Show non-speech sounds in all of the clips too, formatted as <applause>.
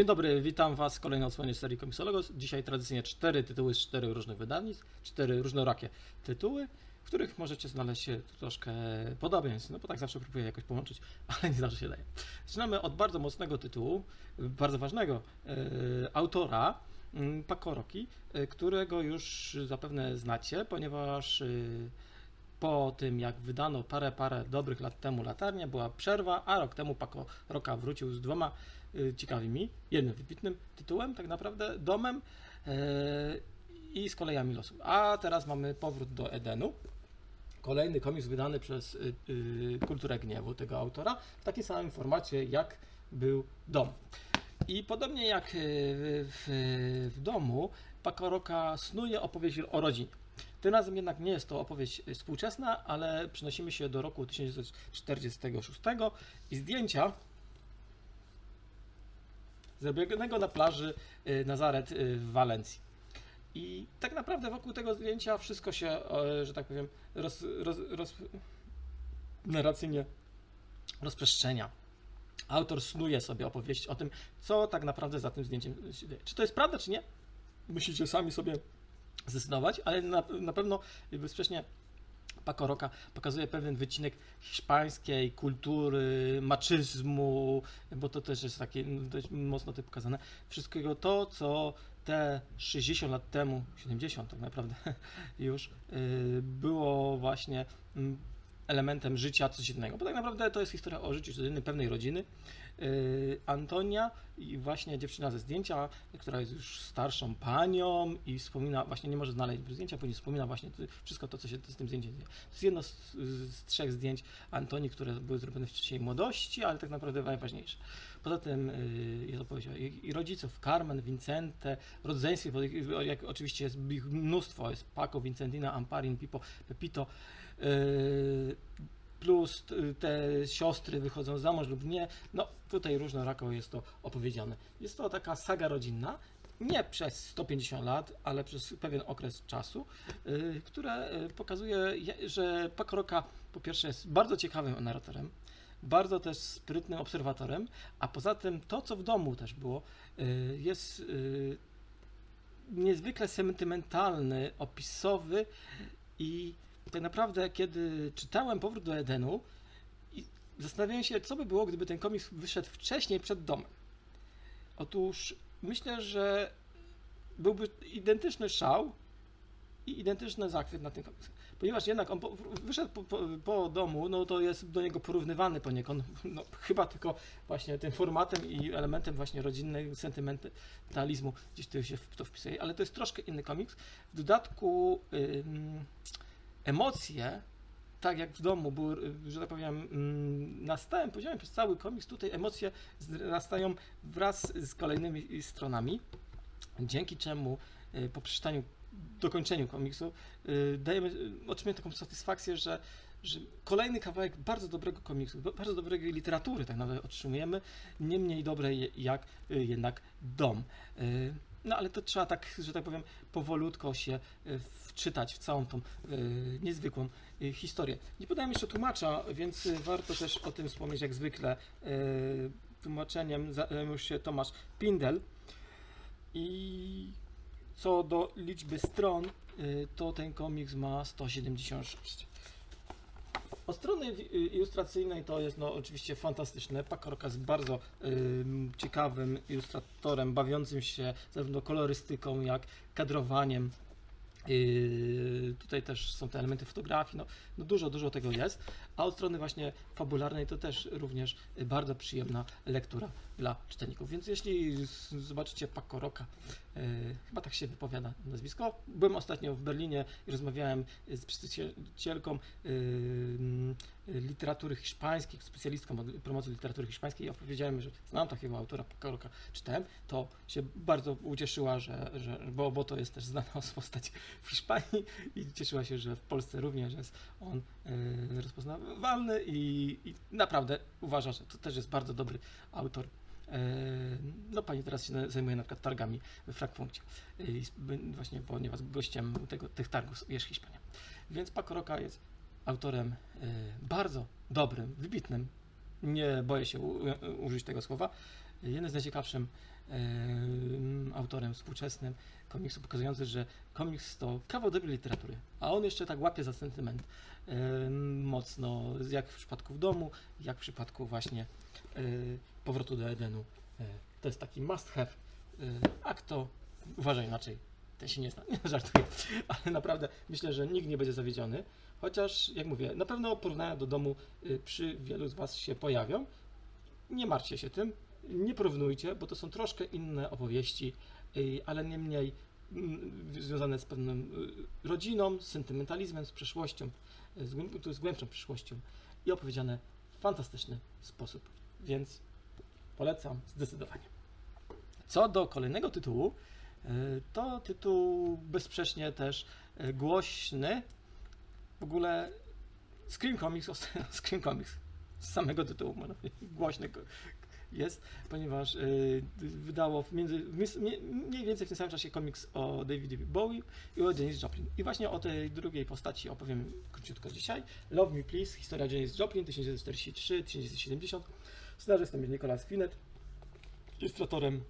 Dzień dobry, witam Was w kolejnej odsłonie serii Komiksologos. Dzisiaj tradycyjnie cztery tytuły z czterech różnych wydawnictw, cztery różnorakie tytuły, w których możecie znaleźć troszkę podobieństw, no bo tak zawsze próbuję jakoś połączyć, <laughs> ale nie zawsze się daje. Zaczynamy od bardzo mocnego tytułu, bardzo ważnego e, autora, mm, Pakoroki, e, którego już zapewne znacie, ponieważ e, po tym, jak wydano parę, parę dobrych lat temu latarnię, była przerwa, a rok temu Paco Roka wrócił z dwoma ciekawymi, jednym wybitnym tytułem, tak naprawdę, domem e, i z kolejami losu. A teraz mamy powrót do Edenu. Kolejny komiks wydany przez y, y, Kulturę Gniewu tego autora w takim samym formacie jak był dom. I podobnie jak y, w, w domu, Paco Roka snuje opowieść o rodzinie. Tym razem jednak nie jest to opowieść y, współczesna, ale przenosimy się do roku 1946 i zdjęcia zrobionego na plaży y, Nazaret y, w Walencji. I tak naprawdę wokół tego zdjęcia wszystko się, że tak powiem, roz, roz, roz, narracyjnie rozprzestrzenia. Autor snuje sobie opowieść o tym, co tak naprawdę za tym zdjęciem się dzieje. Czy to jest prawda, czy nie? Musicie sami sobie zdecydować, ale na, na pewno bezsprzecznie Paco Roca pokazuje pewien wycinek hiszpańskiej kultury, maczyzmu, bo to też jest takie dość mocno to pokazane. Wszystkiego to, co te 60 lat temu, 70 tak naprawdę <laughs> już, yy, było właśnie mm, elementem życia codziennego. Bo tak naprawdę to jest historia o życiu codziennym pewnej rodziny. Yy, Antonia i właśnie dziewczyna ze zdjęcia, która jest już starszą panią i wspomina, właśnie nie może znaleźć zdjęcia, później wspomina właśnie wszystko to, co się z tym zdjęciem dzieje. To jest jedno z, z trzech zdjęć Antonii, które były zrobione w wcześniej młodości, ale tak naprawdę najważniejsze. Poza tym yy, jest opowieść i, rodziców, Carmen, Vincente, rodzeństwie, jak oczywiście jest ich mnóstwo, jest Paco, Vincentina, Amparin, Pipo, Pepito, yy, plus te siostry wychodzą za mąż lub nie. No tutaj różnorako jest to opowiedziane. Jest to taka saga rodzinna, nie przez 150 lat, ale przez pewien okres czasu, y, które y, pokazuje, je- że Paco Roca po pierwsze jest bardzo ciekawym narratorem, bardzo też sprytnym obserwatorem, a poza tym to, co w domu też było, y, jest niezwykle sentymentalny, opisowy i tak naprawdę, kiedy czytałem Powrót do Edenu, zastanawiałem się, co by było, gdyby ten komiks wyszedł wcześniej przed domem. Otóż myślę, że byłby identyczny szał i identyczny zachwyt na tym komiksie. Ponieważ jednak on po, wyszedł po, po, po domu, no to jest do niego porównywany poniekąd, no, chyba tylko właśnie tym formatem i elementem właśnie rodzinnego sentymentalizmu gdzieś tu się w to wpisuje, ale to jest troszkę inny komiks. W dodatku ym, emocje, tak jak w domu były, że tak powiem, mm, na stałym poziomie przez cały komiks, tutaj emocje wzrastają wraz z kolejnymi stronami, dzięki czemu y, po przeczytaniu, dokończeniu komiksu y, dajemy, y, otrzymujemy taką satysfakcję, że, że kolejny kawałek bardzo dobrego komiksu, ba- bardzo dobrej literatury tak naprawdę otrzymujemy, nie mniej dobrej jak jednak dom. No ale to trzeba tak, że tak powiem, powolutko się y, wczytać w całą tą y, niezwykłą y, historię. Nie podałem jeszcze tłumacza, więc warto też o tym wspomnieć jak zwykle. Tłumaczeniem zajął się Tomasz Pindel. I co do liczby stron, to ten komiks ma 176. Od strony y, ilustracyjnej to jest no, oczywiście fantastyczne. Pakorka jest bardzo ym, ciekawym ilustratorem, bawiącym się zarówno kolorystyką, jak kadrowaniem. Yy, tutaj też są te elementy fotografii, no, no dużo, dużo tego jest. A od strony właśnie fabularnej to też również bardzo przyjemna lektura dla czytelników. Więc jeśli zobaczycie Paco Roca, yy, chyba tak się wypowiada nazwisko. Byłem ostatnio w Berlinie i rozmawiałem z przedstawicielką yy, literatury hiszpańskiej, specjalistką od promocji literatury hiszpańskiej i opowiedziałem, że znam takiego autora Paco Roca, czytałem, to się bardzo ucieszyła, że, że bo, bo to jest też znana <laughs> postać w Hiszpanii i cieszyła się, że w Polsce również jest on yy, rozpoznawalny i, i naprawdę uważa, że to też jest bardzo dobry autor. Yy, No pani teraz się zajmuje na przykład targami we Frankfurcie, Yy, i właśnie ponieważ gościem tego, tych targów jest Hiszpania. Więc Paco Roca jest autorem yy, bardzo dobrym, wybitnym nie boję się użyć tego słowa, jeden z najciekawszym autorem współczesnym komiksu, pokazujący, że komiks to kawał dobrej literatury, a on jeszcze tak łapie za sentyment em, mocno, jak w przypadku w domu, jak w przypadku właśnie e, powrotu do Edenu. E, to jest taki must have, e, a kto uważa inaczej, ten się nie zna, <laughs> nie żartuję, ale naprawdę myślę, że nikt nie będzie zawiedziony, chociaż jak mówię, na pewno porównania do domu y, przy wielu z Was się pojawią. Nie martwcie się tym, nie porównujcie, bo to są troszkę inne opowieści, ale niemniej mm, związane z pewną y, rodziną, z sentymentalizmem, z przeszłością, y, z, głęb- z głębszą przyszłością i opowiedziane w fantastyczny sposób, więc polecam zdecydowanie. Co do kolejnego tytułu, y, to tytuł bezsprzecznie też y, głośny, w ogóle Scream Comics, <laughs> Scream Comics z samego tytułu głośny jest, ponieważ y, wydało w między, w mniej więcej w tym samym czasie komiks o Davidzie Bowie i o Janis Joplin. I właśnie o tej drugiej postaci opowiem króciutko dzisiaj. Love Me Please, historia Janis Joplin 1943-1970. Scenarzystą jest Nicholas Finet, ilustratorem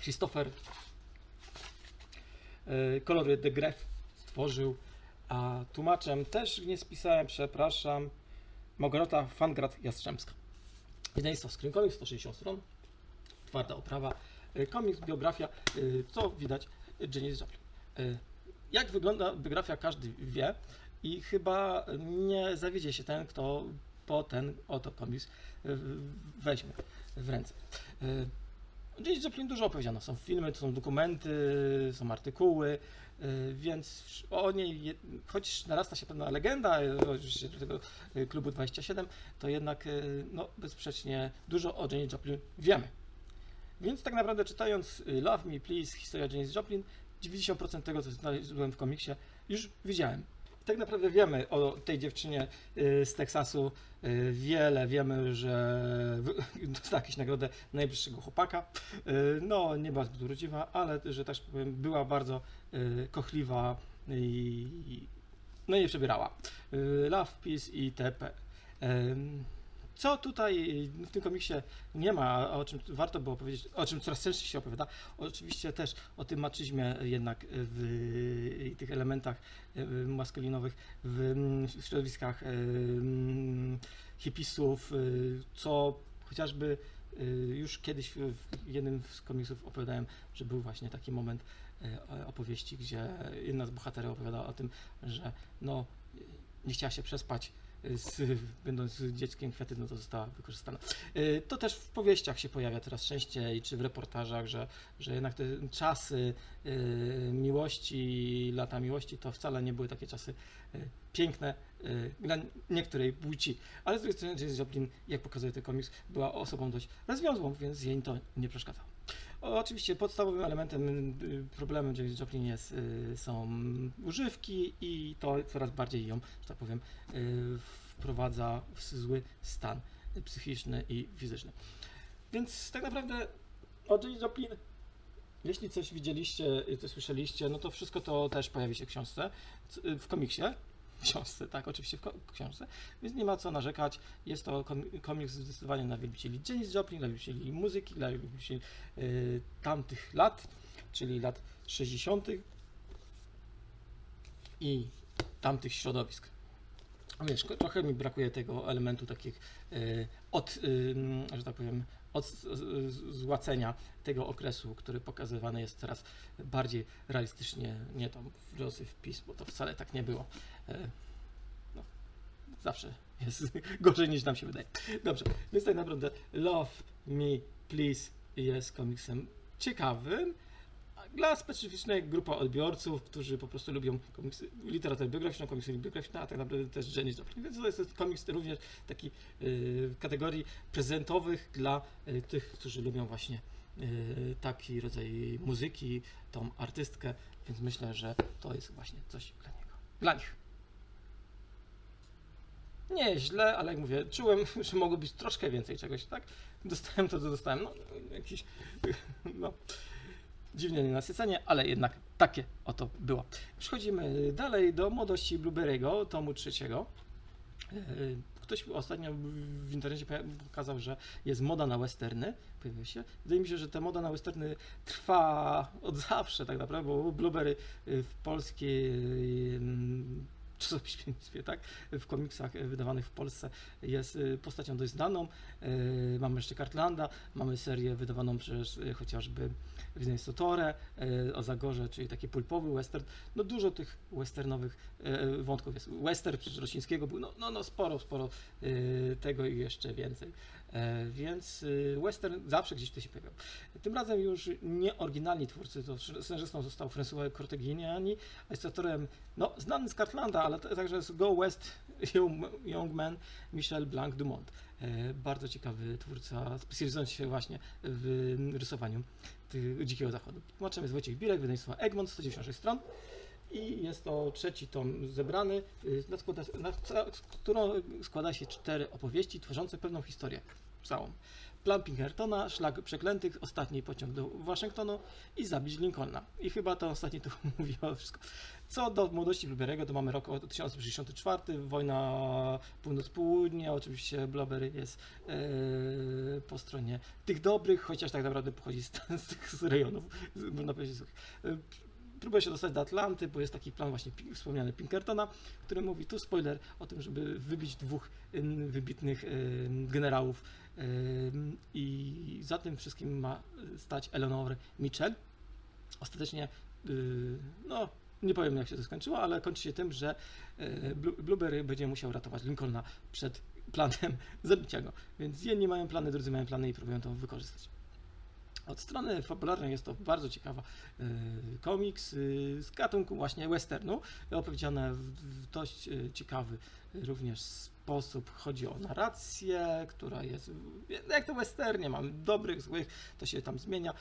Christopher y, kolory The Gref stworzył, a tłumaczem też nie spisałem, przepraszam, Małgorzata Fangrad Jastrzębska. Wydawnictwo Comics, 160 stron, twarda oprawa, y, komiks, biografia, y, co widać, Janis Joplin. Y, Jak wygląda biografia? Każdy wie. I chyba nie zawiedzie się ten, kto po ten oto komiks weźmie w ręce. Janis Joplin dużo opowiedziano. Są filmy, są dokumenty, są artykuły, więc o niej, choć narasta się pewna legenda, y, oczywiście do tego y, klubu 27, to jednak y, no, bezsprzecznie dużo o Janis Joplin wiemy. Więc tak naprawdę czytając y, Love Me Please, historia Janis Joplin, 90% tego, co znalazłem w komiksie, już widziałem. Tak naprawdę wiemy o tej dziewczynie y, z Teksasu y, wiele. Wiemy, że <laughs> dostała jakąś nagrodę najbliższego chłopaka. Y, No, nie była zbyt urodziwa, ale że tak powiem, była bardzo kochliwa i no nie przebierała. Love, Peace i TP. Co tutaj w tym komiksie nie ma, o czym warto było powiedzieć, o czym coraz częściej się opowiada, oczywiście też o tym maczyzmie jednak w tych elementach y, maskulinowych w, środowiskach ym, hipisów, y, co chociażby y, już kiedyś w jednym z komiksów opowiadałem, że był właśnie taki moment y, opowieści, gdzie jedna z bohaterów opowiadała o tym, że no, nie chciała się przespać z, będąc dzieckiem kwiaty, no to została wykorzystana. Y, To też w powieściach się pojawia coraz częściej, czy w reportażach, że, że jednak te czasy y, miłości, lata miłości, to wcale nie były takie czasy y, piękne dla niektórej płci. Ale z drugiej strony Janis Joplin, jak pokazuje ten komiks, była osobą dość rozwiązłą, więc jej to nie przeszkadzało. Oczywiście podstawowym elementem y, problemem Janis Joplin jest, y, są używki i to coraz bardziej ją, że tak powiem, y, wprowadza w zły stan psychiczny i fizyczny. Więc tak naprawdę o Janis Joplin, jeśli coś widzieliście, coś słyszeliście, no to wszystko to też pojawi się w książce, w komiksie, książce, tak, oczywiście w książce, więc nie ma co narzekać. Jest to kom- komiks zdecydowanie dla wielbicieli Janis Joplin, dla wielbicieli muzyki, dla wielbicieli y, tamtych lat, czyli lat 60. i tamtych środowisk. Wiesz, trochę mi brakuje tego elementu takich y, od, y, że tak powiem, od złacenia tego okresu, który pokazywany jest teraz bardziej realistycznie, nie tam w losy wpis, bo to wcale tak nie było. Y, no, zawsze jest <laughs> gorzej niż nam się wydaje. Dobrze, więc tak naprawdę Love Me Please jest komiksem ciekawym dla specyficznej grupy odbiorców, którzy po prostu lubią komiksy, literaturę biograficzną, komiksy biograficzne, a tak naprawdę też Janis Joplin. Więc to jest komiks również taki y, w kategorii prezentowych dla y, tych, którzy lubią właśnie y, taki rodzaj muzyki, tą artystkę, więc myślę, że to jest właśnie coś dla niego. Dla nich. Nie źle, ale jak mówię, czułem, <laughs> że mogło być troszkę więcej czegoś, tak? Dostałem to, co dostałem. No, jakiś, <laughs> no, dziwnie nienasycenie, ale jednak takie oto było. Przechodzimy dalej do młodości Blueberry'ego, tomu trzeciego, yy, ktoś ostatnio w internecie pokazał, że jest moda na westerny, pojawiła się. Wydaje mi się, że ta moda na westerny trwa od zawsze tak naprawdę, bo Blueberry y, w polskiej <laughs> ym, czasopismie, tak, w komiksach y, wydawanych w Polsce jest y, postacią dość znaną. Y, Mamy jeszcze Cartlanda, mamy serię wydawaną przez chociażby Wiznaj Sotore, y, o Zagorze, czyli taki pulpowy western. No dużo tych westernowych wątków jest. Western przecież Rosińskiego był, no, no, no sporo, sporo tego i jeszcze więcej. E, Więc y, western zawsze gdzieś tu się pojawiał. Tym razem już nie oryginalni twórcy, to scenarzystą został François Cortegiani, a jest autorem, no, znany z Cartlanda, ale to- także z Go West <laughs> Young, Young Man Michel Blanc Dumont. E, Bardzo ciekawy twórca, specjalizujący się właśnie w rysowaniu dzikiego zachodu. Tłumaczem jest Wojciech Birek, wydawnictwo Egmont, 196 stron. I jest to trzeci tom zebrany, y, na, składa, na, z którą składa się cztery opowieści tworzące pewną historię całą. Plan Pinkertona, Szlak Przeklętych, Ostatni pociąg do Waszyngtonu i Zabić Lincolna. I chyba to ostatnie to <laughs> mówiło wszystko. Co do młodości Blueberry'ego, to mamy rok 1964, wojna północ-południe, oczywiście Blueberry jest e, po stronie tych dobrych, chociaż tak naprawdę pochodzi z, <laughs> z tych z rejonów, można powiedzieć, próbuje się dostać do Atlanty, bo jest taki plan właśnie wspomniany Pinkertona, który mówi tu spoiler o tym, żeby wybić dwóch wybitnych generałów i za tym wszystkim ma stać Eleanor Mitchell. Ostatecznie, yy, no nie powiem jak się to skończyło, ale kończy się tym, że Blu- Blueberry będzie musiał ratować Lincolna przed planem <laughs> zabicia go. Więc jedni mają plany, drudzy mają plany i próbują to wykorzystać. Od strony fabularnej jest to bardzo ciekawa y, komiks y, z gatunku właśnie westernu, opowiedziane w, dość y, ciekawy również sposób. Chodzi o narrację, która jest w- jak to westernie, mamy dobrych, złych, to się tam zmienia,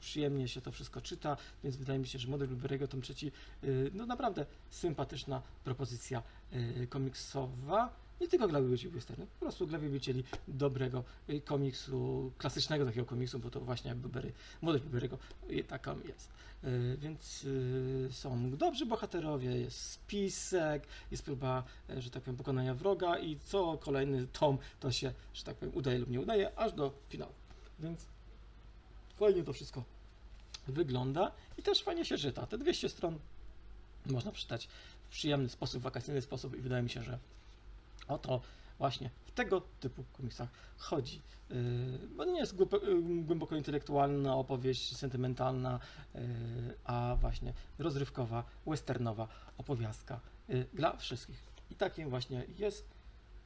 przyjemnie się to wszystko czyta, więc wydaje mi się, że model Blueberry'ego tom trzeci, no naprawdę sympatyczna propozycja komiksowa. Nie tylko dla westernu, po prostu dla wielbicieli dobrego y, komiksu, klasycznego takiego komiksu, bo to właśnie Blueberry, model Blueberry'ego y, taka jest. Y, Więc są dobrzy bohaterowie, jest spisek, jest próba, e, że tak powiem, pokonania wroga i co kolejny tom to się, że tak powiem, udaje lub nie udaje, aż do finału. Więc fajnie to wszystko wygląda i też fajnie się czyta. Te 200 stron można przeczytać w przyjemny sposób, wakacyjny sposób i wydaje mi się, że o to właśnie w tego typu komiksach chodzi. Yy, Bo nie jest yy, głęboko intelektualna opowieść, sentymentalna, yy, a właśnie rozrywkowa, westernowa opowiastka dla wszystkich. I takim właśnie jest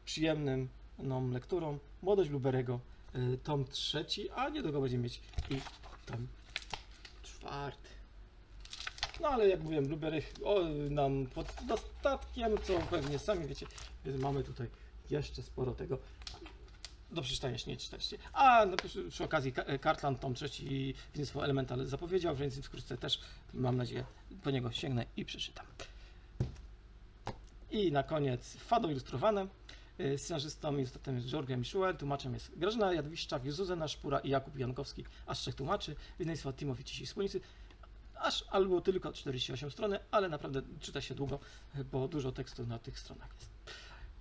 przyjemnym no, lekturą Młodość Blueberry'ego, yy, tom trzeci, a niedługo będziemy mieć i tom czwarty. No ale jak mówiłem, Blueberry nam pod dostatkiem, co pewnie sami wiecie, więc mamy tutaj jeszcze sporo tego do przeczytania, jeśli nie. A no, przy, przy okazji Ka- Cartland tom trzeci Wiznictwo Elemental zapowiedział, więc wkrótce też mam nadzieję po niego sięgnę i przeczytam. I na koniec Fado ilustrowane. Y, Scenarzystą jest Georgia Michuel, tłumaczem jest Grażyna Jadwiszczak, Zuzana Szpura i Jakub Jankowski, aż trzech tłumaczy. Wydawnictwo Timowi Cisi Wspólnicy. Aż albo tylko 48 strony, ale naprawdę czyta się długo, bo dużo tekstu na tych stronach jest.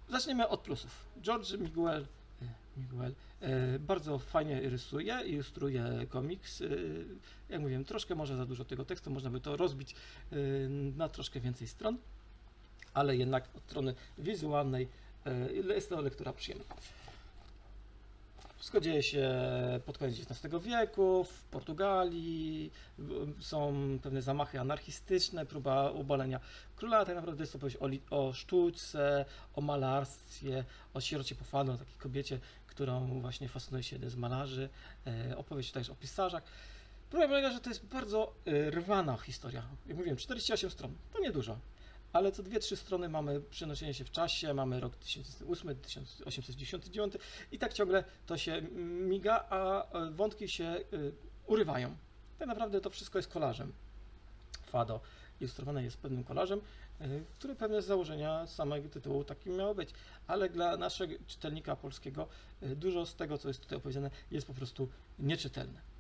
Zaczniemy od plusów. George Miguel, e, Miguel e, bardzo fajnie rysuje, ilustruje komiks. E, jak mówiłem, troszkę może za dużo tego tekstu, można by to rozbić na troszkę więcej stron, ale jednak od strony wizualnej jest to lektura przyjemna. Wszystko dzieje się pod koniec XIX wieku, w Portugalii, są pewne zamachy anarchistyczne, próba obalenia króla, tak naprawdę jest opowieść o, o sztuce, o malarstwie, o sierocie pofanu, o takiej kobiecie, którą właśnie fascynuje się jeden z malarzy, e, opowieść też o pisarzach. Problem polega, że to jest bardzo e, rwana historia. Jak mówiłem, 48 stron, to niedużo. Ale co dwie, trzy strony mamy przenoszenie się w czasie, mamy rok 1808, 1899 i tak ciągle to się miga, a e, wątki się y, urywają. Tak naprawdę to wszystko jest kolażem. Fado ilustrowane jest pewnym kolażem, y, który pewne z założenia samego tytułu takim miało być. Ale dla naszego czytelnika polskiego y, dużo z tego, co jest tutaj opowiedziane, jest po prostu nieczytelne.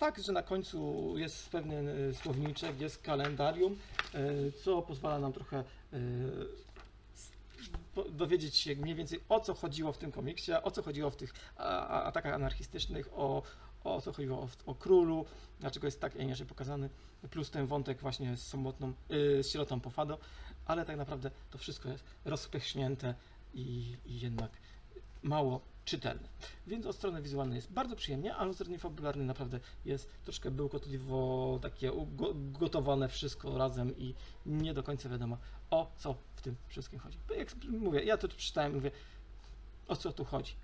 Fakt, że na końcu jest pewien y, słowniczek, jest kalendarium, y, co pozwala nam trochę po- dowiedzieć się mniej więcej o co chodziło w tym komiksie, o co chodziło w tych atakach anarchistycznych, o, o co chodziło o, o królu, dlaczego jest tak, a inaczej pokazany, plus ten wątek właśnie z samotną, z sierotą po Fado, ale tak naprawdę to wszystko jest rozpychnięte i, i jednak mało czytelne. Więc od strony wizualnej jest bardzo przyjemnie, ale od strony fabularnej naprawdę jest troszkę bełkotliwo takie gotowane wszystko razem i nie do końca wiadomo o co w tym wszystkim chodzi. Jak mówię, ja to czytałem, mówię o co tu chodzi.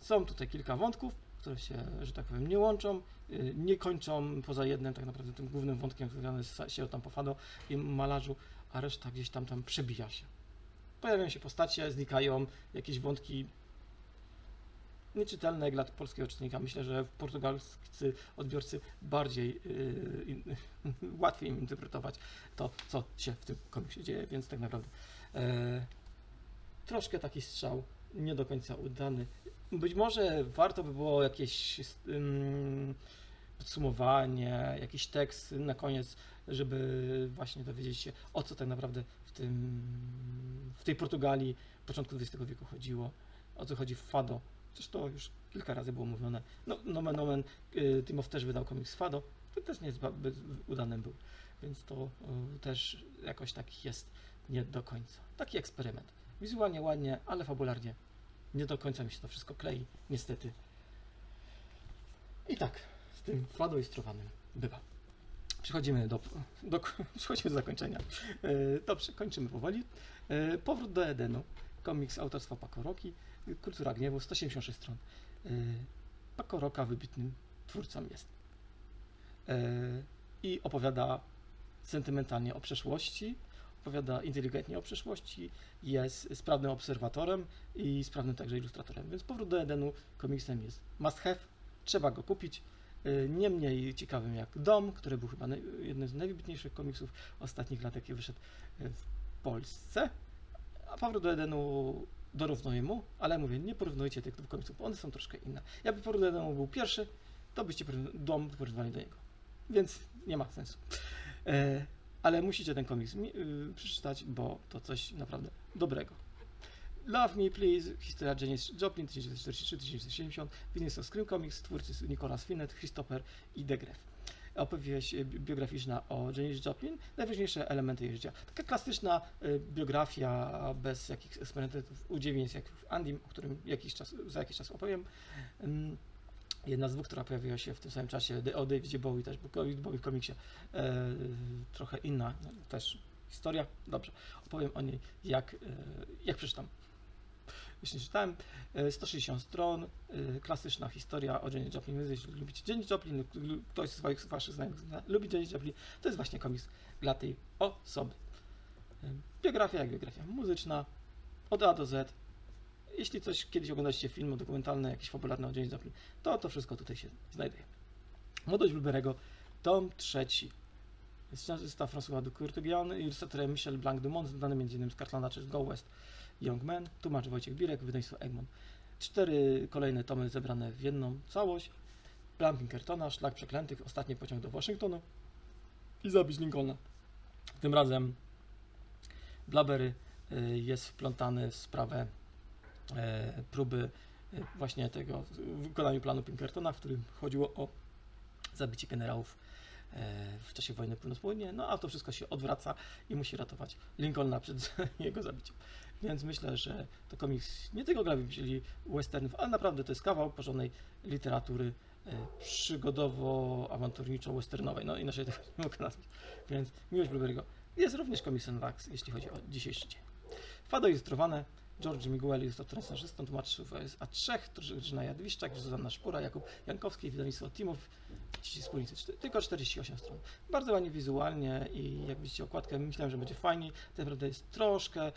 Są tutaj kilka wątków, które się, że tak powiem, nie łączą, yy, nie kończą poza jednym tak naprawdę tym głównym wątkiem związany z sierotą po Fado i malarzu, a reszta gdzieś tam tam przebija się. Pojawiają się postacie, znikają jakieś wątki nieczytelne jak dla polskiego czytelnika. Myślę, że portugalscy odbiorcy bardziej yy, <laughs> łatwiej im interpretować to, co się w tym komiksie dzieje, więc tak naprawdę e, troszkę taki strzał nie do końca udany. Być może warto by było jakieś ym, podsumowanie, jakiś tekst na koniec, żeby właśnie dowiedzieć się, o co tak naprawdę w tym, w tej Portugalii początku XX wieku chodziło, o co chodzi w Fado. To już kilka razy było mówione. No, nomen omen, y, Timow też wydał komiks Fado, to też nie zbyt udany był, więc to y, też jakoś tak jest nie do końca. Taki eksperyment. Wizualnie ładnie, ale fabularnie nie do końca mi się to wszystko klei, niestety. I tak, z tym Fado ilustrowanym bywa. Przechodzimy do, do, <laughs> przechodzimy do zakończenia. E, Dobrze, kończymy powoli. Powrót do Edenu. Komiks autorstwa Paco Roki. Kultura gniewu, 176 stron. E, Paco Roka wybitnym twórcą jest. E, I opowiada sentymentalnie o przeszłości, opowiada inteligentnie o przeszłości, jest sprawnym obserwatorem i sprawnym także ilustratorem. Więc Powrót do Edenu komiksem jest must have, trzeba go kupić. Y, Nie mniej ciekawym jak Dom, który był chyba jednym z najwybitniejszych komiksów ostatnich lat, jaki wyszedł w Polsce. A Powrót do Edenu dorównuje mu, ale mówię, nie porównujcie tych dwóch komiksów, bo one są troszkę inne. Jakby Powrót do Edenu był pierwszy, to byście Dom porównywali do niego. Więc nie ma sensu. E, ale musicie ten komiks mi- y, przeczytać, bo to coś naprawdę dobrego. Love Me Please, historia Janis Joplin 1943-1970, Business of Scream Comics, twórcy Nicholas Finet, Christopher i Degref. Opowieść y, bi- biograficzna o Janis Joplin, najważniejsze elementy jej życia. Taka klasyczna y, biografia bez jakichś eksperymentów, udziewieństw jak w Andim, o którym jakiś czas, za jakiś czas opowiem. Jedna z dwóch, która pojawiła się w tym samym czasie, o Davidzie Bowie też, Bowie w komiksie e, trochę inna też historia. Dobrze, opowiem o niej, jak, e, jak przeczytam. Jeśli czytałem, e, 160 stron, e, klasyczna historia o Jenny Joplin. Więc Jeśli lubicie Jenny Joplin, ktoś z swoich, waszych znajomych zna, lubi Jenny Joplin, to jest właśnie komiks dla tej osoby. E, Biografia jak biografia muzyczna, od A do Z. Jeśli coś kiedyś oglądaliście filmy dokumentalne, jakieś fabularne o Jenny Joplin, to to wszystko tutaj się znajduje. Młodość Blueberry'ego, tom trzeci. Scenarzysta François de Courtegian, ilustratorem Michel Blanc-Dumont, znany m.in. z Cartlana czy z Go West Young Man, tłumacz Wojciech Birek, wydawnictwo Egmont. Cztery kolejne tomy zebrane w jedną całość. Plan Pinkertona, Szlak Przeklętych, Ostatni pociąg do Waszyngtonu i Zabić Lincolna. Tym razem Blabery y, jest wplątany w sprawę e, próby e, właśnie tego w wykonaniu planu Pinkertona, w którym chodziło o zabicie generałów w czasie wojny północno-południe, no a to wszystko się odwraca i musi ratować Lincolna przed <laughs> jego zabiciem. Więc myślę, że to komiks nie tylko dla wzięli westernów, ale naprawdę to jest kawał porządnej literatury e, przygodowo-awanturniczo-westernowej, no inaczej tego nie mogę nazwać. Więc Miłość Blueberry'ego jest również komiksem Wax, jeśli chodzi o dzisiejszy dzień. Fado ilustrowane, George Miguel ilustratorem scenarzystą, tłumaczył jest A3, Drużyna Jadwiszczak, Zuzanna Szpura, Jakub Jankowski, wydawnictwo Timów, Ci Wspólnicy, tylko 48 stron. Bardzo ładnie wizualnie i jak widzicie okładkę, myślałem, że będzie fajnie. Tak naprawdę jest troszkę e,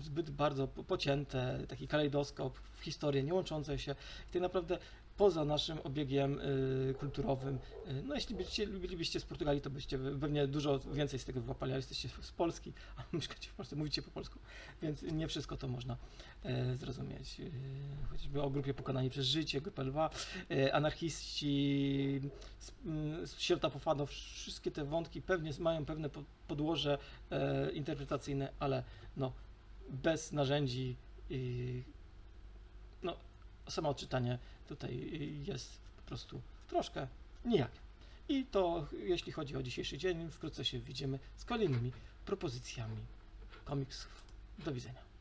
zbyt bardzo po- pocięte, taki kalejdoskop w historię, nie łączące się. I tak naprawdę poza naszym obiegiem e, kulturowym, e, no jeśli byście, lubilibyście z Portugalii, to byście pewnie dużo więcej z tego wyłapali, ale jesteście z Polski, a <laughs> mieszkacie w Polsce, mówicie po polsku, więc nie wszystko to można e, zrozumieć. Chociażby o grupie Pokonani przez Życie, grupę Lwa, anarchiści, Sierota Pofado, wszystkie te wątki pewnie mają pewne po- podłoże interpretacyjne, ale no, bez narzędzi. no, samo odczytanie tutaj jest po prostu troszkę nijak. I to jeśli chodzi o dzisiejszy dzień, wkrótce się widzimy z kolejnymi propozycjami komiksów. Do widzenia.